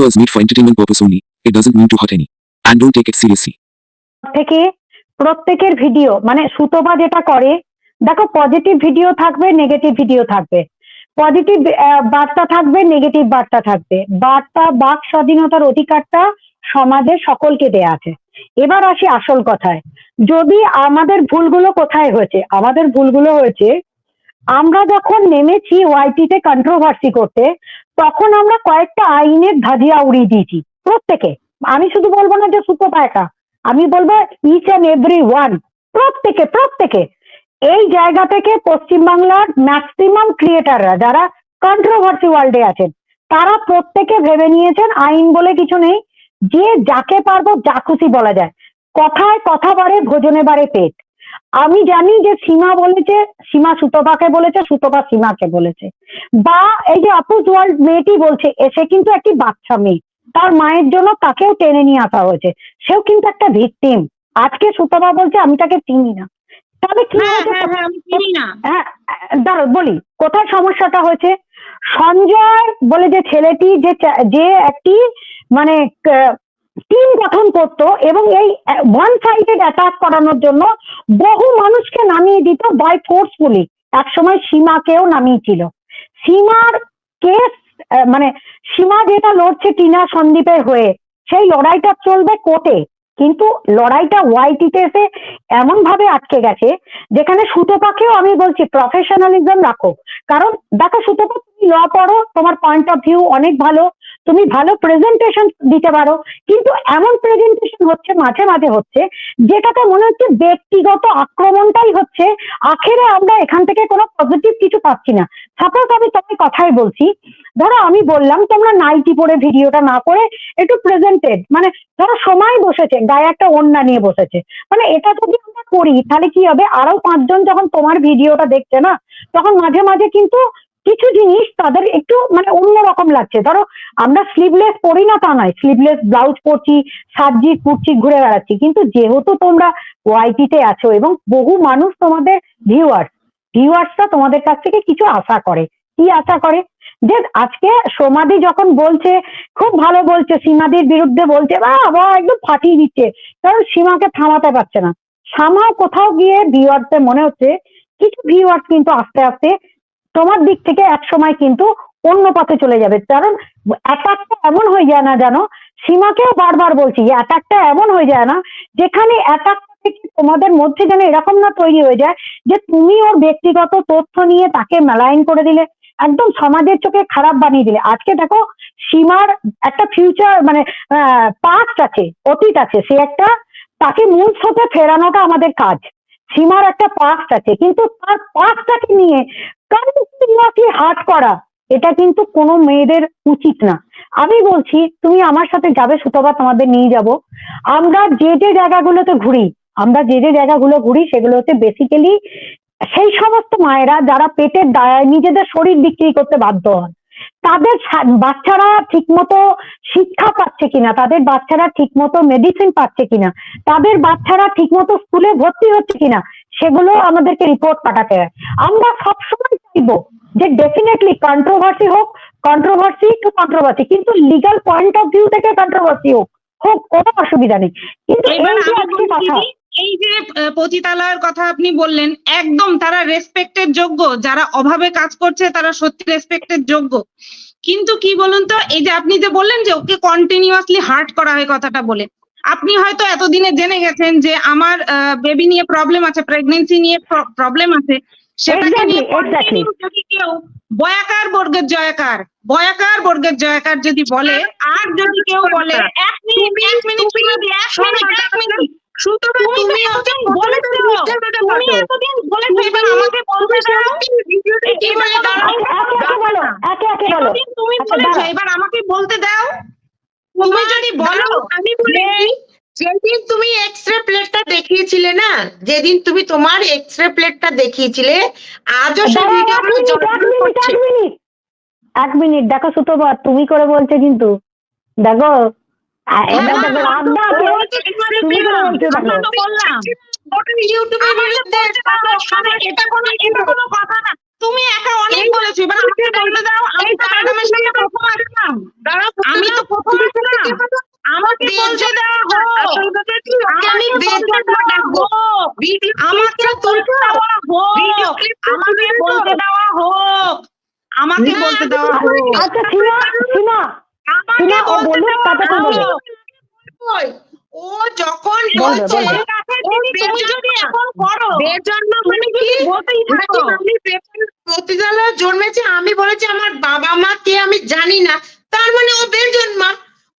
was made for entertainment purpose only. It doesn't mean to hurt any. And don't take it seriously. থেকে প্রত্যেকের video মানে সুতোবা যেটা করে, দেখো পজিটিভ ভিডিও থাকবে নেগেটিভ ভিডিও থাকবে পজিটিভ বার্তা থাকবে নেগেটিভ বার্তা থাকবে বার্তা, বাক স্বাধীনতার অধিকারটা সমাজের সকলকে দেয়া আছে এবার আসি আসল কথায় যদি আমাদের ভুলগুলো কোথায় হয়েছে, আমাদের ভুলগুলো হয়েছে আমরা যখন নেমেছি ওয়াইটিতে কন্ট্রোভার্সি করতে, তখন আমরা কয়েকটা আইনের ধাজিয়া উড়িয়ে দিয়েছি, প্রত্যেকে। আমি শুধু বলব না যে সুতোপা আমি বলব ইচ অ্যান্ড এভরি ওয়ান প্রত্যেকে প্রত্যেকে। এই জায়গা থেকে পশ্চিমবাংলার ম্যাক্সিমাম ক্রিয়েটাররা যারা কন্ট্রোভার্সি ওয়ার্ল্ডে আছেন, তারা প্রত্যেকে ভেবে নিয়েছেন আইন বলে কিছু নেই, যে যাকে পারব যা খুশি বলা যায়। কথায় কথা বাড়ে, ভোজনে বাড়ে পেট। আমি জানি যে সীমা বলেছে সীমা সুতপাকে বলেছে সুতপা সীমাকে বলেছে। বা এই যে আপুজ ওয়ার্ল্ড মেয়েটি বলছে এসে কিন্তু একটি বাচ্চা মেয়ে। তার মায়ের জন্য তাকেও টেনে নিয়ে আসা হয়েছে। সেও কিন্তু একটা ভিকটিম আজকে সুতপা বলছে আমি তাকে চিনি না। তাহলে কি হ্যাঁ হ্যাঁ আমি চিনি না। হ্যাঁ দাঁড়ো বলি কোথায় সমস্যাটা হয়েছে? সঞ্জয় বলে যে ছেলেটি যে যে একটি মানে টিম গঠন করত এবং এই ওয়ান সাইডেড অ্যাটাক করানোর জন্য বহু মানুষকে নামিয়ে দিত বাই ফোর্সফুলি একসময় সীমাকেও নামিয়েছিল। সীমার কেস মানে সীমা যেটা লড়ছে টিনা সন্দীপের হয়ে, সেই লড়াইটা চলবে কোর্টে। কিন্তু লড়াইটা ওয়াইটিতে এসে এমন ভাবে আটকে গেছে, যেখানে সুতোপাকেও আমি বলছি প্রফেশনালিজম রাখো। কারণ দেখো সুতোপা, তুমি ল পড়ো, তোমার পয়েন্ট অফ ভিউ অনেক ভালো তুমি ভালো প্রেজেন্টেশন দিতে পারো। কিন্তু এমন প্রেজেন্টেশন হচ্ছে, মাঝে মাঝে হচ্ছে, যেটাতে মনে হচ্ছে ব্যক্তিগত আক্রমণটাই হচ্ছে, আখেরে আমরা এখান থেকে কোনো পজিটিভ কিছু পাচ্ছি না। সাপোজ আমি তোমার কথাই বলছি, ধরো আমি বললাম, তোমরা নাইটি পরে ভিডিওটা না করে একটু প্রেজেন্টেড মানে ধরো সময় বসেছে, গায়ে একটা ওন্না নিয়ে বসেছে। মানে এটা যদি আমরা করি, তাহলে কি হবে? আরও পাঁচজন যখন তোমার ভিডিওটা দেখছে না, তখন মাঝে মাঝে কিন্তু কিছু জিনিস তাদের একটু মানে অন্যরকম লাগছে। ধরো, আমরা স্লিভলেস পরি না তা নয়। স্লিভলেস ব্লাউজ পরছি সাজি কুর্চি ঘুরে বেড়াচ্ছি। কিন্তু যেহেতু তোমরা ওয়াইটিতে আছো এবং বহু মানুষ তোমাদের ভিউয়ার্স ভিউয়ার্সরা তোমাদের কাছ থেকে কিছু আশা করে। কি আশা করে? যে আজকে সোমাদি যখন বলছে, খুব ভালো বলছে, সীমাদির বিরুদ্ধে বলছে বা বা একদম ফাটিয়ে দিচ্ছে। কারণ সীমাকে থামাতে পারছে না। সামাও কোথাও গিয়ে ভিউয়ার্সদের মনে হচ্ছে, কিছু ভিউয়ার্স কিন্তু আস্তে আস্তে তোমার দিক থেকে এক সময় কিন্তু অন্য পথে চলে যাবে। কারণ অ্যাটাকটা এমন হয়ে যায় না জানো? সীমাকেও বারবার বলছি অ্যাটাকটা এমন হয়ে যায় না, যেখানে অ্যাটাক থেকে তোমাদের মধ্যে যেন এরকম না তৈরি হয়ে যায় যে তুমি ওর ব্যক্তিগত তথ্য নিয়ে তাকে মেলাইন করে দিলে, একদম সমাজের চোখে খারাপ বানিয়ে দিলে। আজকে দেখো, সীমার একটা ফিউচার মানে পাস্ট আছে, অতীত আছে, সে একটা তাকে মূল স্রোতে ফেরানোটা আমাদের কাজ। সীমার একটা পাস্ট আছে, কিন্তু তার পাস্টটাকে নিয়ে কন্টিনিউয়াসলি হার্ট করা, এটা কিন্তু কোনো মেয়েদের উচিত না। আমি বলছি, তুমি আমার সাথে যাবে সুতবা, তোমাদের নিয়ে যাব। আমরা যে যে জায়গাগুলোতে ঘুরি, আমরা যে যে জায়গাগুলো ঘুরি সেগুলো হচ্ছে বেসিক্যালি সেই সমস্ত মায়েরা যারা পেটের দায়ায় নিজেদের শরীর বিক্রি করতে বাধ্য হন, তাদের বাচ্চারা ঠিকমতো শিক্ষা পাচ্ছে কিনা, তাদের বাচ্চারা ঠিকমতো মেডিসিন পাচ্ছে কিনা, তাদের বাচ্চারা ঠিকমতো স্কুলে ভর্তি হচ্ছে কিনা, সেগুলো আমাদেরকে রিপোর্ট পাঠাতে হয়। আমরা সবসময় চাইব যে ডেফিনেটলি কন্ট্রোভার্সি হোক কন্ট্রোভার্সি টু কন্ট্রোভার্সি কিন্তু লিগাল পয়েন্ট অফ ভিউ থেকে কন্ট্রোভার্সি হোক হোক কোনো অসুবিধা নেই। কিন্তু এই যে পতিতালয়ের কথা আপনি বললেন একদম তারা রেসপেক্টের যোগ্য। যারা অভাবে কাজ করছে তারা সত্যি রেসপেক্টের যোগ্য। কিন্তু কি বলুন তো এই যে আপনি যে বললেন যে ওকে কন্টিনিউয়াসলি হার্ট করা হয় কথাটা বলে আপনি হয়তো এতদিনে জেনে গেছেন যে আমার বেবি নিয়ে প্রবলেম আছে প্রেগনেন্সি নিয়ে প্রবলেম আছে। সেটাকে নিয়ে Exactly, exactly. continue যদি কেউ। বয়াকার বর্গের জয়াকার। বয়াকার বর্গের জয়াকার যদি বলে আর যদি কেউ বলে এক মিনিট এক মিনিট এক মিনিট এক মিনিট। সুতরাং তুমি এতদিন বলেছ তুমি এতদিন বলেছ এবার আমাকে বলতে দাও। এবারে দাঁড়াও একে একে বলো একে একে বলো। তুমি বলেছ এবার আমাকে বলতে দাও। তুমি যদি বলো আমি বলেছি যেদিন তুমি এক্স রে প্লেটটা দেখিয়েছিলে না যেদিন তুমি তোমার এক্স রে প্লেটটা দেখিয়েছিলে আজও সেই এক ভিডিওগুলো মিনিট, এক মিনিট, করছে এক মিনিট দেখো সুতোবার তুমি করে বলছে কিন্তু। দেখো তুমি একা অনেক বলেছ এবার আমাকে বলতে দাও আমি তো ম্যাডামের সাথে প্রথম আসলাম আমি তো প্রথম আসলাম আমাকে বলতে হোক আমি বলতে আমাকে বলতে দেওয়া হোক আমাকে বলতে দেওয়া হোক আমাকে বলতে দেওয়া হোক আচ্ছা সীমা সীমা আমাকে বলতে দেওয়া। হোক ও যখন বলছে মানে জন্মেছে? আমি বলেছি আমার বাবা মা কে আমি জানি না। তার মানে ও বেজন্মা।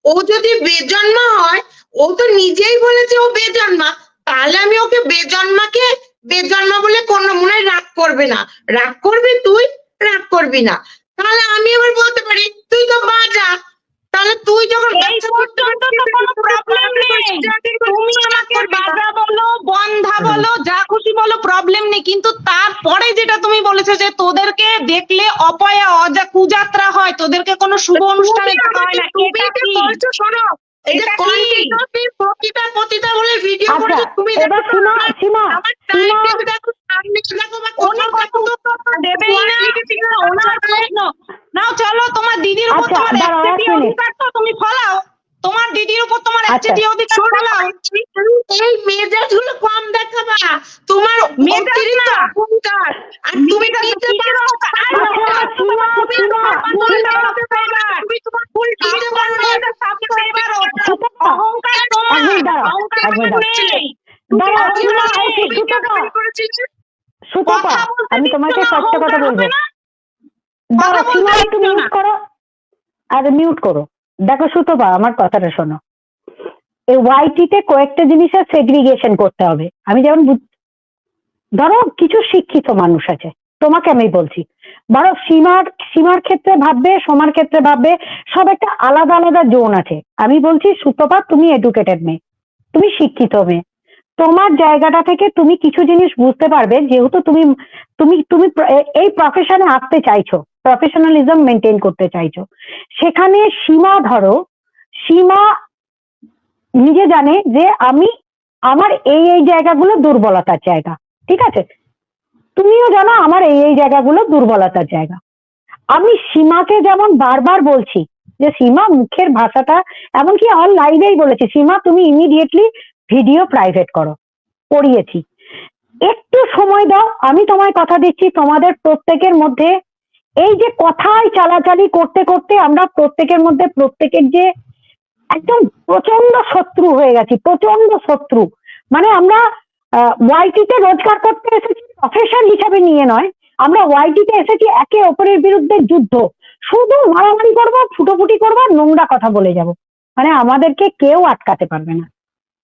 ও যদি বেজন্মা হয়, ও তো নিজেই বলেছে ও বেজন্মা। তাহলে আমি ওকে বেজন্মাকে বেজন্মা বলে কোনো মনে রাগ করবে না। রাগ করবি তুই, রাগ করবি না। তাহলে আমি এবার বলতে পারি, তুই তো বাজা। প্রবলেম নেই কিন্তু তারপরে যেটা তুমি বলেছ যে তোদেরকে দেখলে অপয়া অজা কুযাত্রা হয় তোদেরকে কোনো শুভ অনুষ্ঠানে হয় না শোনো বলে ভিডিও আচ্ছা তুমি দেখো সীমা আমার টাইম দেখো সামনে দেখো দেবেই না। ওনার নাও চলো তোমার দিদির উপর আচ্ছা, তোমার তুমি ফলাও। তোমার দিদির উপর তোমার আচ্ছা। একচেটিয়া অধিকার ফলাও এই মেজাজগুলো কম দেখাবা। তোমার অতিরিক্ত না। অহংকার। আর তুমি নিতে পারো তুমি তোমার ভুল নিতে পারো। এটা সাবস্ক্রাইবার সুতপা, অহংকার তোমার অহংকার। নেই। আমি তোমাকে একটা কথা বলব। কথা একটু মিউট করো। আর মিউট করো। দেখো সুতপা, আমার কথাটা শোনো। এই ওয়াইটিতে কয়েকটা জিনিসের সেগ্রিগেশন করতে হবে। আমি যেমন ধরো কিছু শিক্ষিত মানুষ আছে, তোমাকে আমি বলছি। ধরো সীমার সীমার ক্ষেত্রে ভাববে সমার ক্ষেত্রে ভাববে, সব একটা আলাদা আলাদা জোন আছে। আমি বলছি, সুতপা, তুমি এডুকেটেড মেয়ে, তুমি শিক্ষিত মেয়ে। তোমার জায়গাটা থেকে তুমি কিছু জিনিস বুঝতে পারবে, যেহেতু তুমি তুমি তুমি এই প্রফেশনে আসতে চাইছো। প্রফেশনালিজম মেনটেন করতে চাইছো। সেখানে সীমা ধরো, সীমা নিজে জানে যে আমি আমার এই এই জায়গাগুলো দুর্বলতার জায়গা, ঠিক আছে? তুমিও জানো আমার এই এই জায়গাগুলো দুর্বলতার জায়গা। আমি সীমাকে যেমন বারবার বলছি যে সীমা মুখের ভাষাটা, এমনকি আমার লাইভেই বলেছি, সীমা তুমি ইমিডিয়েটলি ভিডিও প্রাইভেট করো, পড়িয়েছি। একটু সময় দাও, আমি তোমায় কথা দিচ্ছি, তোমাদের প্রত্যেকের মধ্যে এই যে কথায় চালাচালি করতে করতে আমরা প্রত্যেকের মধ্যে, প্রত্যেকের যে একদম প্রচণ্ড শত্রু হয়ে গেছি প্রচণ্ড শত্রু। মানে আমরা ওয়াইটিতে রোজগার করতে এসেছি প্রফেশন হিসাবে নিয়ে নয়। আমরা ওয়াইটিতে এসেছি, একে অপরের বিরুদ্ধে যুদ্ধ। শুধু মারামারি করব, ফুটোফুটি করব নোংরা কথা বলে যাব। মানে আমাদেরকে কেউ আটকাতে পারবে না।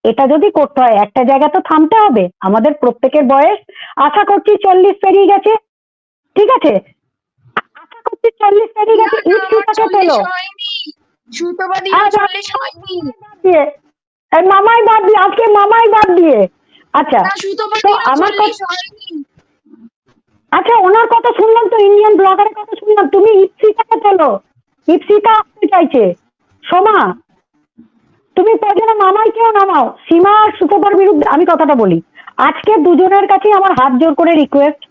এটা যদি করতে হয়, একটা জায়গা তো থামতে হবে। আমাদের প্রত্যেকের বয়স, আশা করছি চল্লিশ পেরিয়ে গেছে। ঠিক আছে? আশা চল্লিশ গেছে সুতাকে তোলো সুতোবাদী আচ্ছা। চল্লিশ হয়নি। মামাই বাদ দিয়ে আজকে মামাই বাদ দিয়ে। আচ্ছা তো আমার আচ্ছা ওনার কথা শুনলাম তো ইন্ডিয়ান ব্লগারের কথা শুনলাম। তুমি ইপসিটাকে তোলো ইপসিটা আসতে চাইছে। সোমা তুমি প্রয়োজনে মামাইকেও নামাও। সীমা আর সুতোপার বিরুদ্ধে আমি কথাটা বলি। আজকে দুজনের কাছে আমার হাত জোর করে রিকোয়েস্ট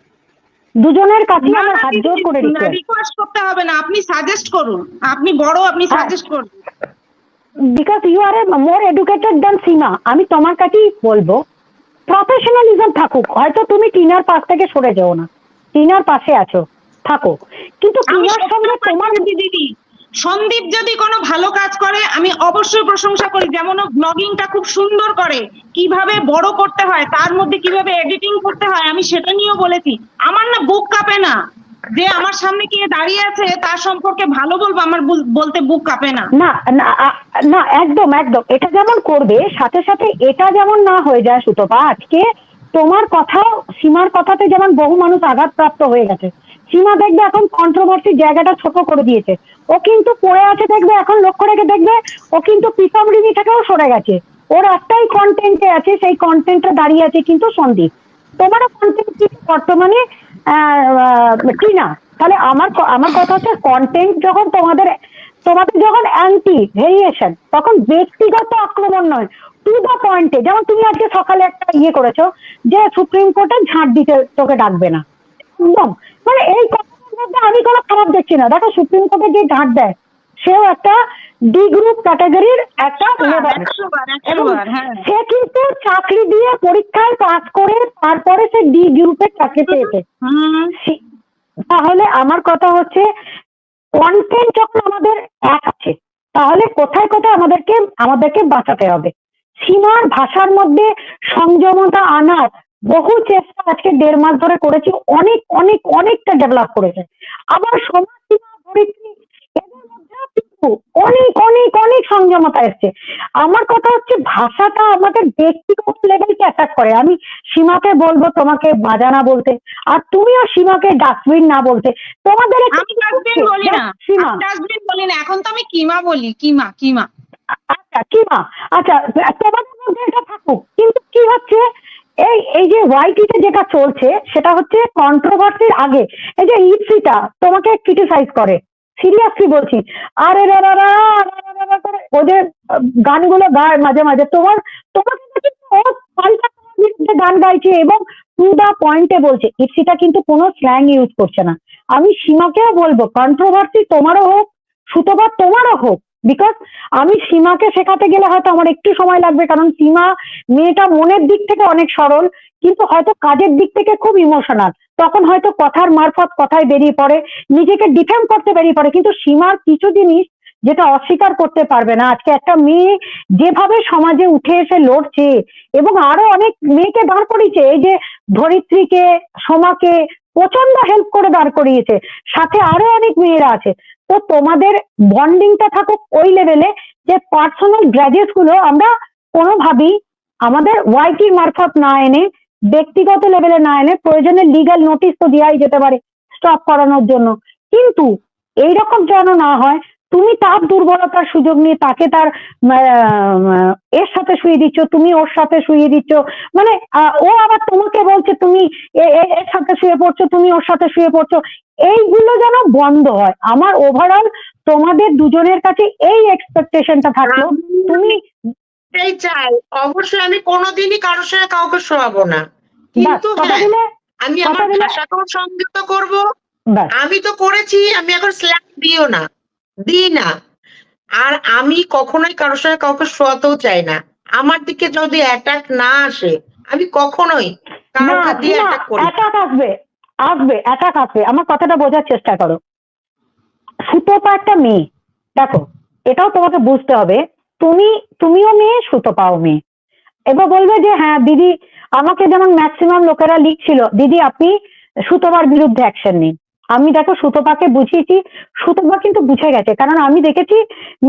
দুজনের কাছে আমার হাত জোর করে রিকোয়েস্ট করতে হবে না আপনি সাজেস্ট করুন। আপনি বড় আপনি হ্যাঁ। সাজেস্ট করুন। Because you are more educated then Seema আমি তোমার কাছেই বলব প্রফেশনালিজম থাকুক। হয়তো তুমি টিনার পাশ থেকে সরে যাও না। টিনার পাশে আছো থাকো। কিন্তু টিনার সঙ্গে তোমার দিদি। সন্দীপ যদি কোনো ভালো কাজ করে, আমি অবশ্যই প্রশংসা করি। যেমন ব্লগিংটা খুব সুন্দর করে, কীভাবে বড় করতে হয়, তার মধ্যে কীভাবে এডিটিং করতে হয়, আমি সেটা নিয়েও বলেছি। আমার না বুক কাঁপে না। যে আমার সামনে কে দাঁড়িয়ে আছে, তার সম্পর্কে ভালো বলব, আমার বল- বলতে বুক কাঁপে না। না না, একদম একদম। এটা যেমন করবে, সাথে সাথে এটা যেমন না হয়ে যায় সুতপা, আজকে তোমার কথাও, সীমার কথাতে যেমন বহু মানুষ আঘাতপ্রাপ্ত হয়ে গেছে। সীমা দেখবে এখন কন্ট্রোভার্সির জায়গাটা ছোট করে দিয়েছে। ও কিন্তু পড়ে আছে দেখবে, এখন লক্ষ্য রেখে দেখবে, ও কিন্তু প্রীতম রিমি থেকেও সরে গেছে। ওর একটাই কন্টেন্টে আছে, সেই কন্টেন্টে দাঁড়িয়ে আছে কিন্তু সন্দীপ। তোমারও কন্টেন্ট কিন্তু বর্তমানে? টিনা, তাহলে আমার আমার কথা হচ্ছে কন্টেন্ট যখন তোমাদের তোমাদের যখন অ্যান্টি ভেরিয়েশন তখন ব্যক্তিগত আক্রমণ নয় টু দ্য পয়েন্টে যেমন তুমি আজকে সকালে একটা ইয়ে করেছ, যে সুপ্রিম কোর্টে ঝাঁট দিতে তোকে ডাকবে না। একদম। মানে এই কথাটার মধ্যে আমি কোনো খারাপ দেখছি না। দেখো সুপ্রিম কোর্টে যে ঘাট দেয় সেও একটা ডি গ্রুপ ক্যাটাগরির একটা হ্যাঁ। সে কিন্তু চাকরি দিয়ে পরীক্ষায় পাস করে তারপরে সে ডি গ্রুপের চাকরি পেয়েছে। তাহলে আমার কথা হচ্ছে কন্টেন্ট যখন আমাদের এক আছে তাহলে কোথায় কোথায় আমাদেরকে আমাদেরকে বাঁচাতে হবে? সীমার ভাষার মধ্যে সংযমতা আনার বহু চেষ্টা আজকে দেড় মাস ধরে করেছি অনেক অনেক অনেকটা ডেভেলপ করেছে। আবার সমাজ সীমা ধরিত্রী এদের কিন্তু অনেক অনেক অনেক সংযমতা এসছে। আমার কথা হচ্ছে ভাষাটা আমাদের ব্যক্তিগত লেভেলকে অ্যাটাক করে। আমি সীমাকে বলব তোমাকে বাজানা বলতে আর তুমিও সীমাকে ডাস্টবিন না বলতে। তোমাদের আমি ডাস্টবিন বলি না। সীমা। ডাস্টবিন বলি না। এখন তো আমি কিমা বলি কিমা কিমা। আচ্ছা কিমা। আচ্ছা তোমাদের মধ্যে এটা থাকুক। কিন্তু কি হচ্ছে? এই এই যে ওয়াইটিতে যেটা চলছে, সেটা হচ্ছে কন্ট্রোভার্সির আগে। এই যে ইপসিটা তোমাকে ক্রিটিসাইজ করে। সিরিয়াসলি বলছি। আরে ওদের গানগুলো গায় মাঝে মাঝে। তোমার বিরুদ্ধে গান গাইছে এবং টু দা পয়েন্টে বলছে। ইপসিটা কিন্তু কোনো স্ল্যাং ইউজ করছে না। আমি সীমাকেও বলব কন্ট্রোভার্সি তোমারও হোক সুতোবা তোমারও হোক বিকজ আমি সীমাকে শেখাতে গেলে হয়তো আমার একটু সময় লাগবে, কারণ সীমা মেয়েটা মনের দিক থেকে অনেক সরল, কিন্তু হয়তো কাজের দিক থেকে খুব ইমোশনাল তখন হয়তো কথার মারফত কথায় বেরিয়ে পড়ে, নিজেকে ডিফেন্ড করতে বেরিয়ে পড়ে, কিন্তু সীমার কিছু জিনিস যেটা অস্বীকার করতে পারবে না। আজকে একটা মেয়ে যেভাবে সমাজে উঠে এসে লড়ছে, এবং আরও অনেক মেয়েকে দাঁড় করিয়েছে এই যে ধরিত্রীকে, সোমাকে প্রচণ্ড হেল্প করে দাঁড় করিয়েছে। সাথে আরও অনেক মেয়েরা আছে। তো তোমাদের বন্ডিংটা থাকুক ওই লেভেলে যে পার্সোনাল গ্র্যাজুয়েটগুলো আমরা কোনোভাবেই আমাদের ওয়াইটির মারফত না এনে, ব্যক্তিগত লেভেলে না এনে প্রয়োজনে লিগাল নোটিশ তো দেওয়াই যেতে পারে স্টপ করানোর জন্য। কিন্তু এইরকম যেন না হয় তুমি তার দুর্বলতার সুযোগ নিয়ে তাকে তার এর সাথে শুয়ে দিচ্ছ তুমি ওর সাথে শুয়ে দিচ্ছ। মানে ও আবার তোমাকে বলছে তুমি এর সাথে শুয়ে পড়ছো তুমি ওর সাথে শুয়ে পড়ছো। এইগুলো যেন বন্ধ হয়। আমার ওভারঅল তোমাদের দুজনের কাছে এই এক্সপেকটেশনটা থাকল। তুমি এটাই চাই অবশ্যই আমি কোনোদিনই কারোর সাথে কাউকে শোয়াবো না। কিন্তু হ্যাঁ আমি আমার ভাষাকেও সংযত করব। আমি তো করেছি আমি এখন স্ল্যাং দিও না। দিই না। আর আমি কখনোই কারোর সঙ্গে কাউকে শোয়াতেও চাই না। আমার দিকে যদি অ্যাটাক না আসে আমি কখনোই কাউকে দিয়ে অ্যাটাক করি অ্যাটাক আসবে আসবে অ্যাটাক আসবে। আমার কথাটা বোঝার চেষ্টা করো। সুতোপা একটা মেয়ে। দেখো এটাও তোমাকে বুঝতে হবে। তুমি তুমিও মেয়ে সুতোপাও মেয়ে। এবার বলবে যে হ্যাঁ দিদি আমাকে যেমন ম্যাক্সিমাম লোকেরা লিখছিল দিদি আপনি সুতোপার বিরুদ্ধে অ্যাকশন নিন। আমি দেখো সুতোপাকে বুঝিয়েছি, সুতোপা কিন্তু বুঝে গেছে, কারণ আমি দেখেছি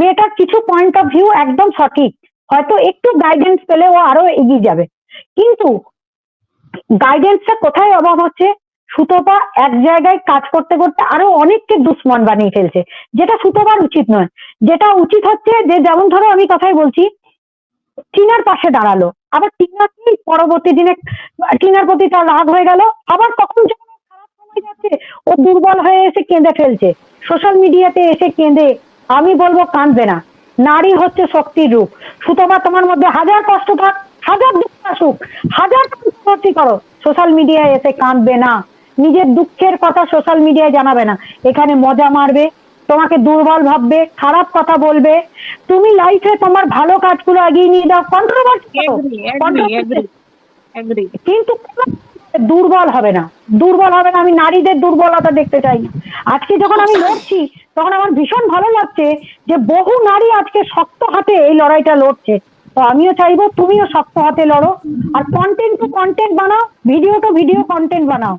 মেয়েটার কিছু পয়েন্ট অফ ভিউ একদম সঠিক, হয়তো একটু গাইডেন্স পেলে ও আরও এগিয়ে যাবে। কিন্তু গাইডেন্সটা কোথায় অভাব হচ্ছে? সুতোপা এক জায়গায় কাজ করতে করতে আরও অনেককে দুশ্মন বানিয়ে ফেলছে, যেটা সুতোপার উচিত নয়। যেটা উচিত হচ্ছে যে, যেমন ধরো আমি কথাই বলছি, টিনার পাশে দাঁড়াল, আবার টিনাকে পরবর্তী দিনে, টিনার প্রতি তার রাগ হয়ে গেল, আবার তখন সময় যাচ্ছে ও দুর্বল হয়ে এসে কেঁদে ফেলছে। সোশ্যাল মিডিয়াতে এসে কেঁদে আমি বলব কাঁদবে না। নারী হচ্ছে শক্তির রূপ। সুতরাং তোমার মধ্যে হাজার কষ্ট থাক হাজার দুঃখ আসুক হাজার কন্ট্রোভার্সি করো। সোশ্যাল মিডিয়ায় এসে কাঁদবে না। নিজের দুঃখের কথা সোশ্যাল মিডিয়ায় জানাবে না। এখানে মজা মারবে তোমাকে দুর্বল ভাববে খারাপ কথা বলবে। তুমি লাইফে তোমার ভালো কাজগুলো এগিয়ে নিয়ে যাও কন্ট্রোভার্সি কিন্তু কোনো দুর্বল হবে না। দুর্বল হবে না, আমি নারীদের দুর্বলতা দেখতে চাই না। আজকে যখন আমি লড়ছি, তখন আমার ভীষণ ভালো লাগছে যে বহু নারী আজকে শক্ত হাতে এই লড়াইটা লড়ছে। তো আমিও চাইব তুমিও শক্ত হাতে লড়ো। আর কন্টেন্ট টু কন্টেন্ট বানাও ভিডিও টু ভিডিও কন্টেন্ট বানাও।